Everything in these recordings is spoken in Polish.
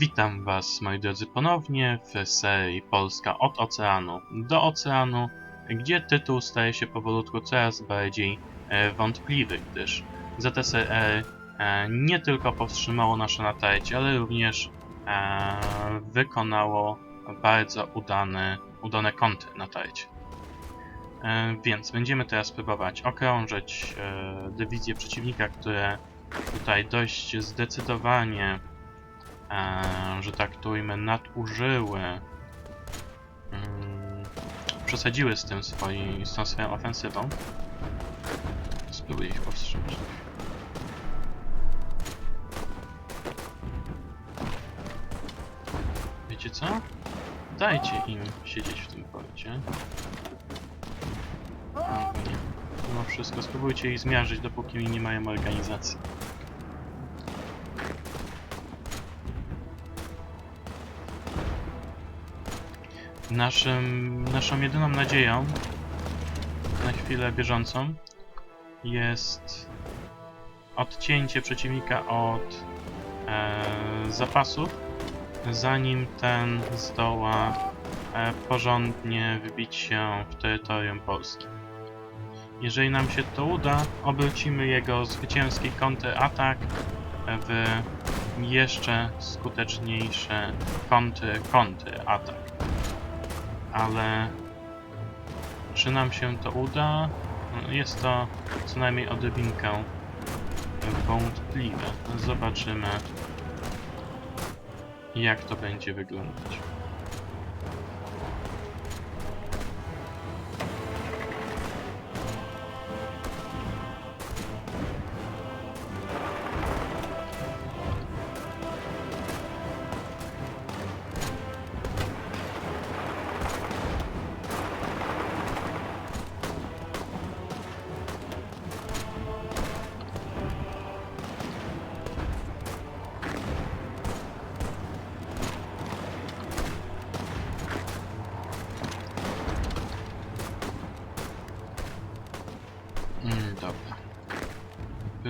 Witam Was, moi drodzy, ponownie w serii Polska od oceanu do oceanu, gdzie tytuł staje się powolutku coraz bardziej e, wątpliwy, gdyż ZSRR e, nie tylko powstrzymało nasze natarcie, ale również e, wykonało bardzo udane, udane kontry natarcie. E, więc będziemy teraz próbować okrążyć e, dywizje przeciwnika, które tutaj dość zdecydowanie e, że tak to ujmę, nadużyły, mm, przesadziły z tym swoi, z tą swoją ofensywą. Spróbuję ich powstrzymać. Wiecie co? Dajcie im siedzieć w tym porcie. Mimo wszystko spróbujcie ich zmiażdżyć, dopóki nie mają organizacji. Naszym, naszą jedyną nadzieją na chwilę bieżącą jest odcięcie przeciwnika od e, zapasów, zanim ten zdoła e, porządnie wbić się w terytorium Polski. Jeżeli nam się to uda, obrócimy jego zwycięski kontratak w jeszcze skuteczniejszy kontry-kontry-atak ale czy nam się to uda? No, Jest to co najmniej odrobinkę wątpliwe. Zobaczymy, jak to będzie wyglądać.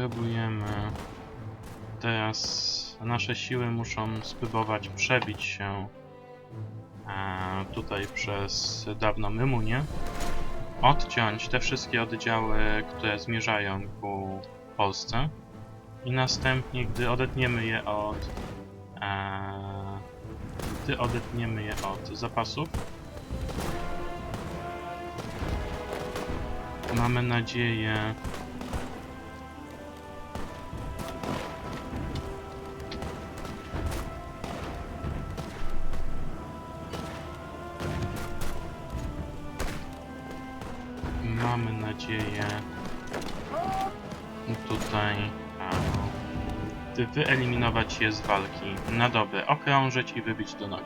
Próbujemy. Teraz nasze siły muszą spróbować przebić się e, tutaj przez dawną Mymunię. Odciąć te wszystkie oddziały, które zmierzają ku Polsce. I następnie, gdy odetniemy je od. E, gdy odetniemy je od zapasów, Mamy nadzieję. Nadzieję tutaj wyeliminować je z walki na dobre, okrążyć i wybić do nogi.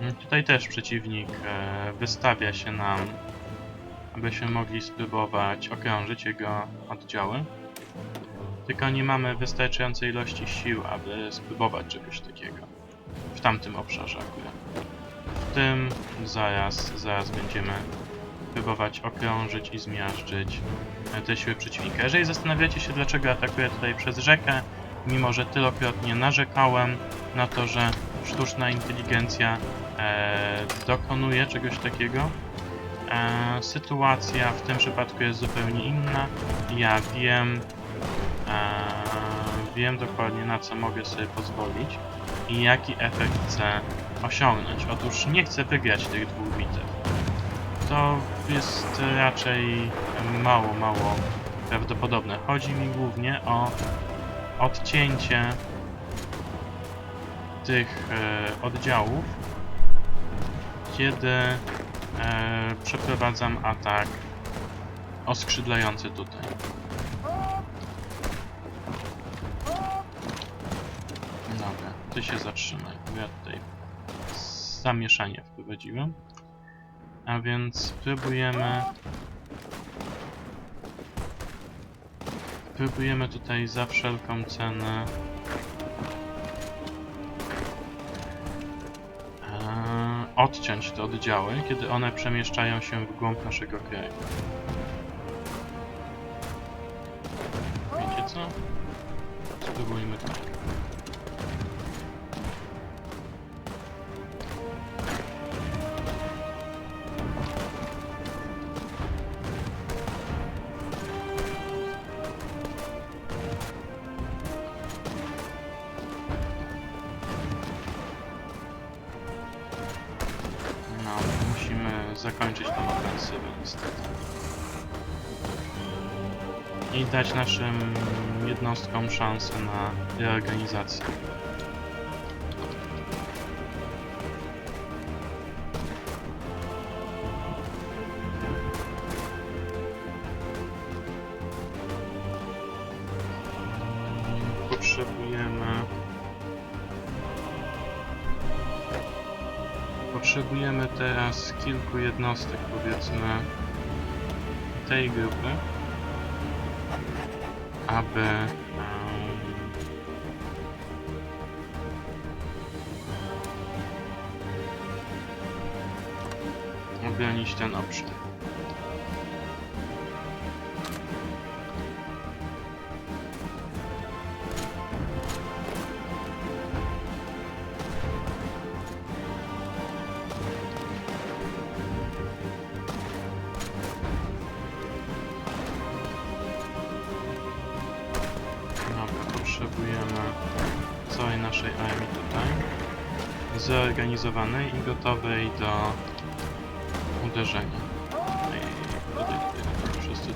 Mm, Tutaj też przeciwnik e, wystawia się nam, abyśmy mogli spróbować okrążyć jego oddziały. Tylko nie mamy wystarczającej ilości sił, aby spróbować czegoś takiego. W tamtym obszarze akurat. W tym zaraz, zaraz będziemy próbować okrążyć i zmiażdżyć te siły przeciwnika. Jeżeli zastanawiacie się, dlaczego atakuję tutaj przez rzekę, mimo że tylokrotnie narzekałem na to, że sztuczna inteligencja e, dokonuje czegoś takiego. E, sytuacja w tym przypadku jest zupełnie inna. Ja wiem, e, wiem dokładnie na co mogę sobie pozwolić i jaki efekt chcę osiągnąć. Otóż nie chcę wygrać tych dwóch bitew. To jest raczej mało, mało prawdopodobne. Chodzi mi głównie o odcięcie tych e, oddziałów, kiedy e, przeprowadzam atak oskrzydlający tutaj. Ty się zatrzymaj, ja tutaj zamieszanie wprowadziłem. A więc próbujemy próbujemy tutaj za wszelką cenę e, odciąć te oddziały, kiedy one przemieszczają się w głąb naszego kraju. I dać naszym jednostkom szansę na reorganizację. Potrzebujemy Potrzebujemy teraz kilku jednostek, powiedzmy, tej grupy, aby obronić ten obszar. Zorganizowanej i gotowej do uderzenia. Tutaj, wszyscy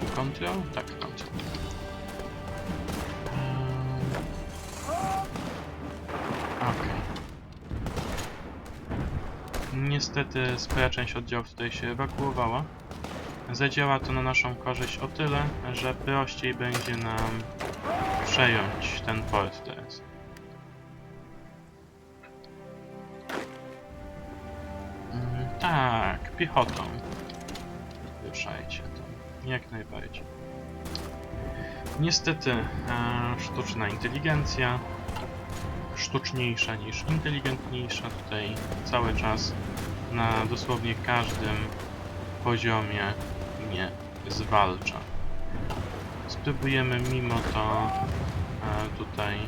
był control? Tak, control. Niestety spora część oddziałów tutaj się ewakuowała. Zadziała to na naszą korzyść o tyle, że prościej będzie nam przejąć ten port teraz. Mm, Tak, piechotą. Ruszajcie tam, jak najbardziej. Niestety, e, sztuczna inteligencja sztuczniejsza niż inteligentniejsza. Tutaj cały czas na dosłownie każdym poziomie mnie zwalcza. Spróbujemy mimo to e, tutaj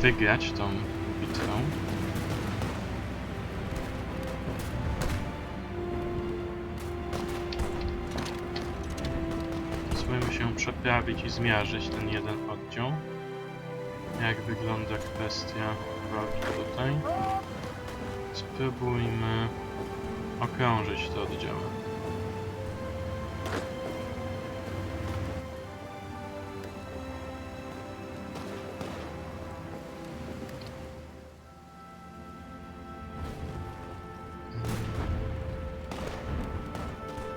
wygrać tą bitwę. Spróbujmy się przeprawić i zmiażyć ten jeden oddział. Jak wygląda kwestia walki tutaj. Spróbujmy okrążyć te oddziały.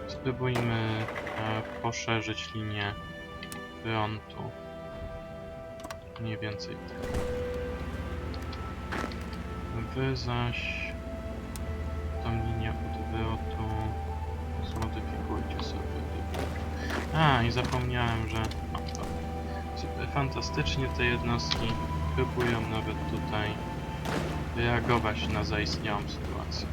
Spróbujmy e, poszerzyć linię frontu. Mniej więcej tak. Wy zaś tą linię odwrotu zmodyfikujcie sobie. A, i zapomniałem, że... Fantastycznie te jednostki próbują nawet tutaj reagować na zaistniałą sytuację.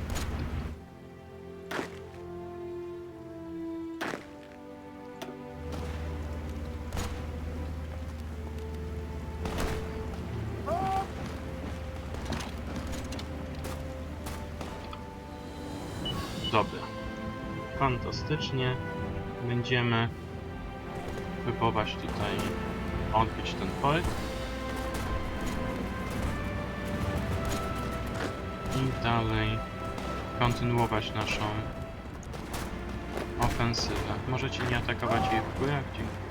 Będziemy próbować tutaj odbić ten port. I dalej kontynuować naszą ofensywę. Możecie nie atakować jej w górach, dziękuję.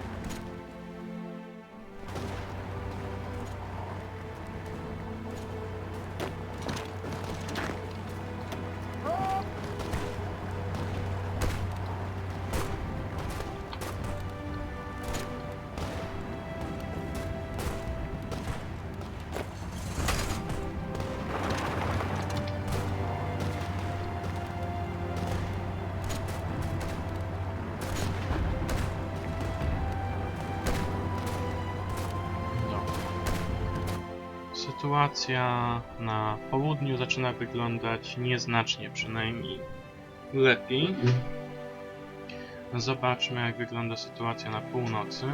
Sytuacja na południu zaczyna wyglądać nieznacznie przynajmniej lepiej. Zobaczmy jak wygląda sytuacja na północy.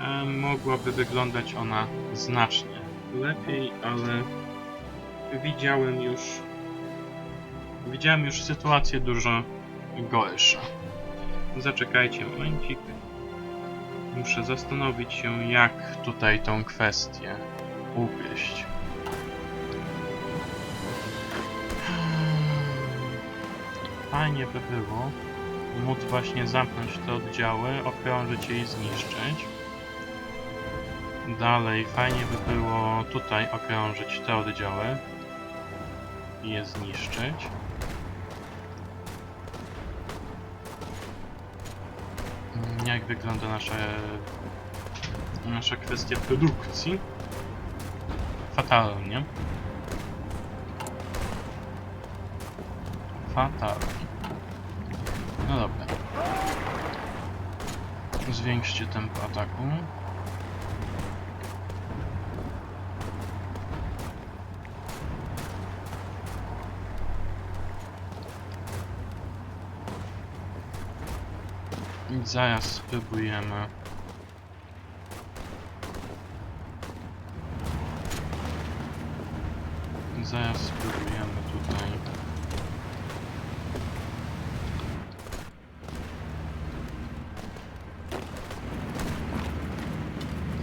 E, mogłaby wyglądać ona znacznie lepiej, ale widziałem już widziałem już sytuację dużo gorszą. Zaczekajcie momencik. Muszę zastanowić się, jak tutaj tą kwestię ugryźć. Fajnie by było móc właśnie zamknąć te oddziały, okrążyć je i zniszczyć. Dalej, fajnie by było tutaj okrążyć te oddziały i je zniszczyć. Jak wygląda nasza, nasza kwestia produkcji? Fatalnie. Fatalnie. No dobra. Zwiększcie tempo ataku. I zaraz spróbujemy. Zaraz spróbujemy tutaj.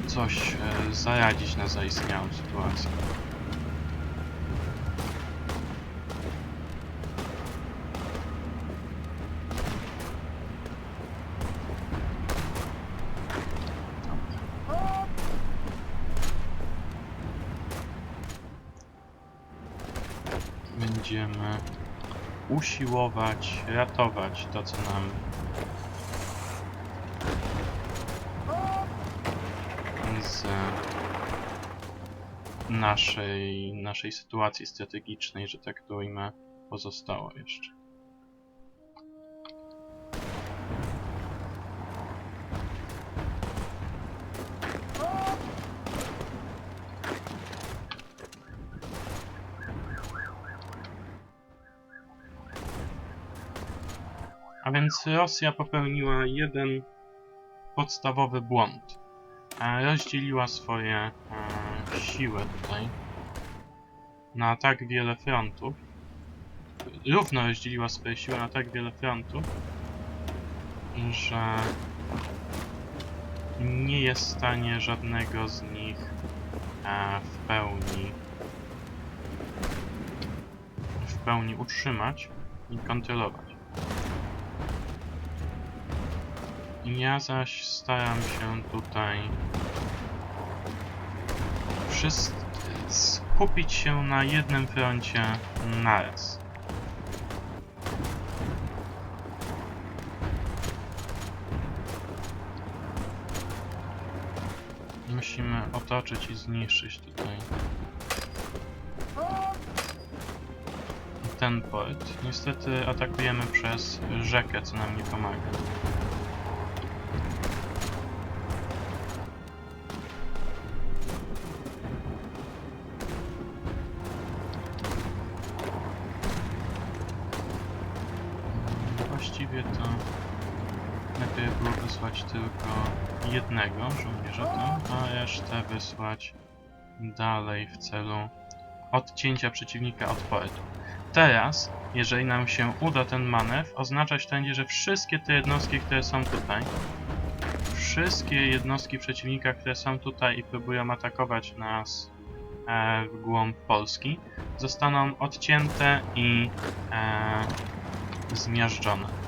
Coś e, zaradzić na zaistniałą sytuację. Usiłować ratować to, co nam z naszej, naszej sytuacji strategicznej, że tak to ujmę, pozostało jeszcze. Więc Rosja popełniła jeden podstawowy błąd. E, Rozdzieliła swoje e, siły tutaj na tak wiele frontów. Równo rozdzieliła swoje siły na tak wiele frontów, że nie jest w stanie żadnego z nich e, w pełni w pełni utrzymać i kontrolować. Ja zaś staram się tutaj skupić się na jednym froncie naraz. Musimy otoczyć i zniszczyć tutaj ten port. Niestety atakujemy przez rzekę, co nam nie pomaga. Dalej w celu odcięcia przeciwnika od portu. Teraz, jeżeli nam się uda ten manewr, oznaczać to będzie, że wszystkie te jednostki, które są tutaj, wszystkie jednostki przeciwnika, które są tutaj i próbują atakować nas e, w głąb Polski, zostaną odcięte i e, zmiażdżone.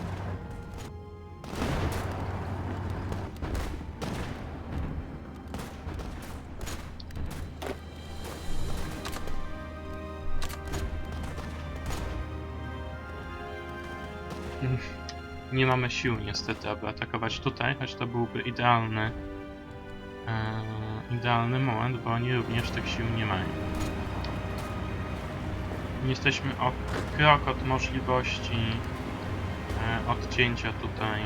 Nie mamy sił niestety, aby atakować tutaj, choć to byłby idealny e, idealny moment, bo oni również tych sił nie mają. Jesteśmy o krok od możliwości e, odcięcia tutaj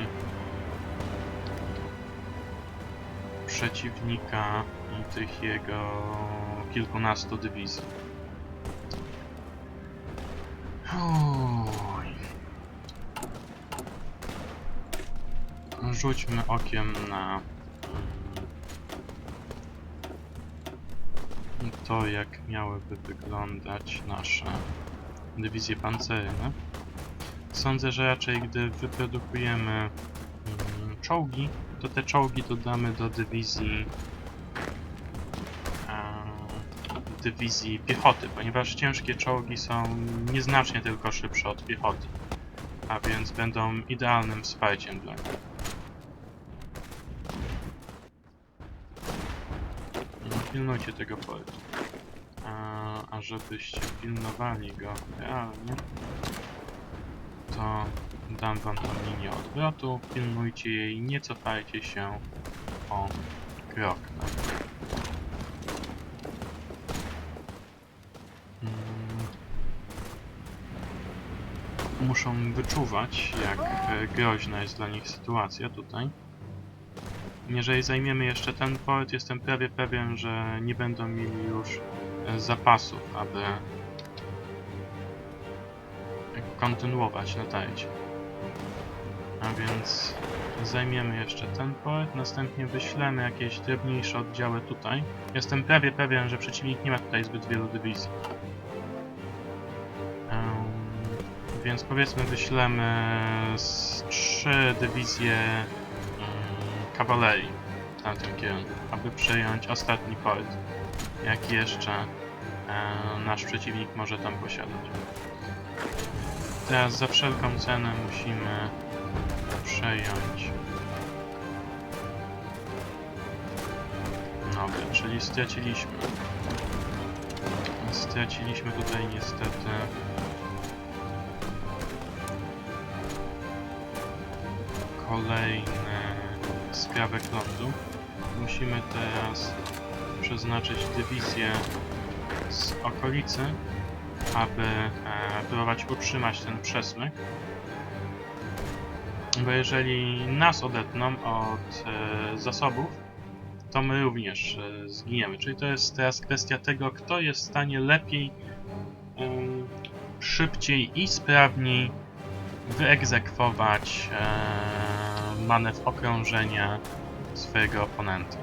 przeciwnika i tych jego kilkunastu dywizji. Oj. Rzućmy okiem na mm, to, jak miałyby wyglądać nasze dywizje pancerne. Sądzę, że raczej gdy wyprodukujemy mm, czołgi, to te czołgi dodamy do dywizji e, dywizji piechoty, ponieważ ciężkie czołgi są nieznacznie tylko szybsze od piechoty, a więc będą idealnym wsparciem dla nich. No, pilnujcie tego portu. A, a żebyście pilnowali go realnie, to dam wam tą linię odwrotu. Pilnujcie jej, nie cofajcie się o krok. Mm. Muszą wyczuwać, jak e, groźna jest dla nich sytuacja tutaj. Jeżeli zajmiemy jeszcze ten port, jestem prawie pewien, że nie będą mieli już e, zapasów, aby kontynuować natarcie. A więc zajmiemy jeszcze ten port, następnie wyślemy jakieś drobniejsze oddziały tutaj. Jestem prawie pewien, że przeciwnik nie ma tutaj zbyt wielu dywizji. Więc powiedzmy wyślemy z trzy dywizje kawalerii w tamtym kierunku, aby przejąć ostatni port, jaki jeszcze e, nasz przeciwnik może tam posiadać. Teraz za wszelką cenę musimy przejąć. Dobra, czyli straciliśmy. Straciliśmy tutaj niestety kolejny skrawek lądu. Musimy teraz przeznaczyć dywizję z okolicy, aby e, próbować utrzymać ten przesmyk. Bo jeżeli nas odetną od e, zasobów, to my również e, zginiemy. Czyli to jest teraz kwestia tego, kto jest w stanie lepiej, em, szybciej i sprawniej wyegzekwować e, manewr okrążenia swojego oponenta.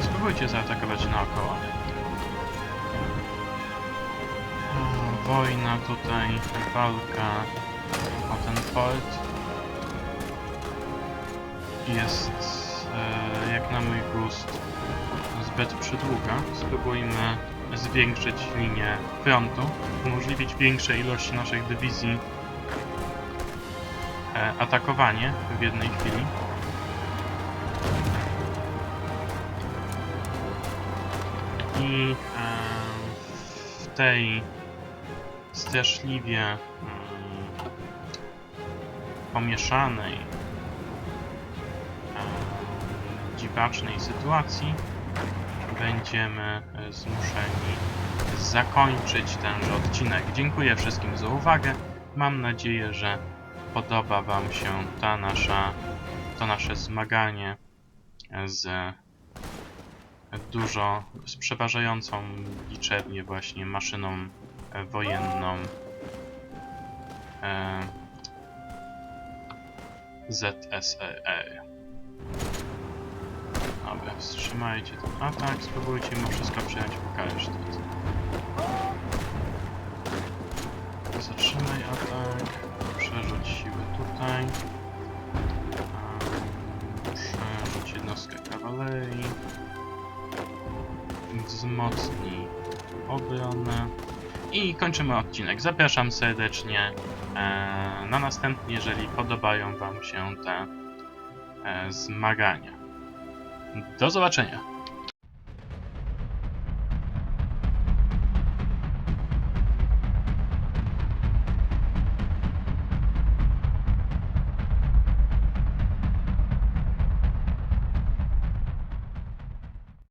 Spróbujcie zaatakować naokoło. Wojna tutaj, walka o ten port jest e, jak na mój gust zbyt przydługa. Spróbujmy zwiększyć linię frontu, umożliwić większej ilości naszych dywizji e, atakowanie w jednej chwili. I e, w tej straszliwie mm, pomieszanej dziwacznej sytuacji będziemy e, zmuszeni zakończyć tenże odcinek. Dziękuję wszystkim za uwagę. Mam nadzieję, że podoba Wam się ta nasza, to nasze zmaganie z dużo, z przeważającą liczebnie właśnie maszyną e, wojenną e, ZSRR. Dobra, wstrzymajcie ten atak, spróbujcie mimo wszystko przejąć Bukaresztat. Zatrzymaj atak, przerzuć siły tutaj. Przerzuć jednostkę kawalerii. Wzmocnij obronę. I kończymy odcinek. Zapraszam serdecznie e, na następny, jeżeli podobają Wam się te e, zmagania. Do zobaczenia.